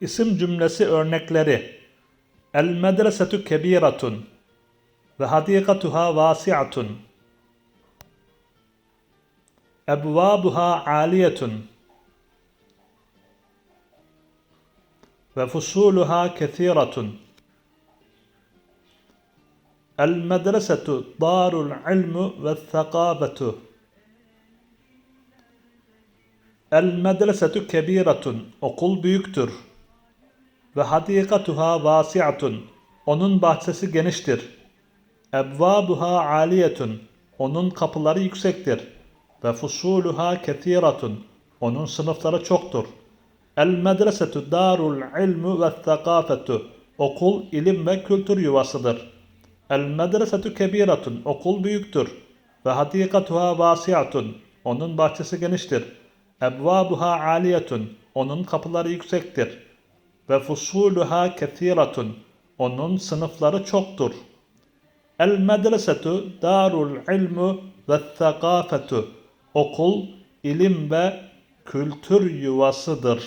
İsim cümlesi örnekleri El medresetu kebiratun ve hadikatuha vasi'atun Ebvabuha aliyetun ve fusuluha kethiratun El medresetu darul ilmu ve thakabetu El medresetu kebiratun. Okul büyüktür. Ve hadikatuha vasi'atun. Onun bahçesi geniştir. Ebvabuha aliyetun. Onun kapıları yüksektir. Ve fusuluha kethiratun. Onun sınıfları çoktur. El medresetu darul ilmu ve thakafetu. Okul ilim ve kültür yuvasıdır. El medresetu kebiratun. Okul büyüktür. Ve hadikatuha vasi'atun. Onun bahçesi geniştir. Ebvabuha aliyetun. Onun kapıları yüksektir. Ve fusuluha kethiratun. Onun sınıfları çoktur. El medresetu darul ilmu ve thakafetu. Okul, ilim ve kültür yuvasıdır.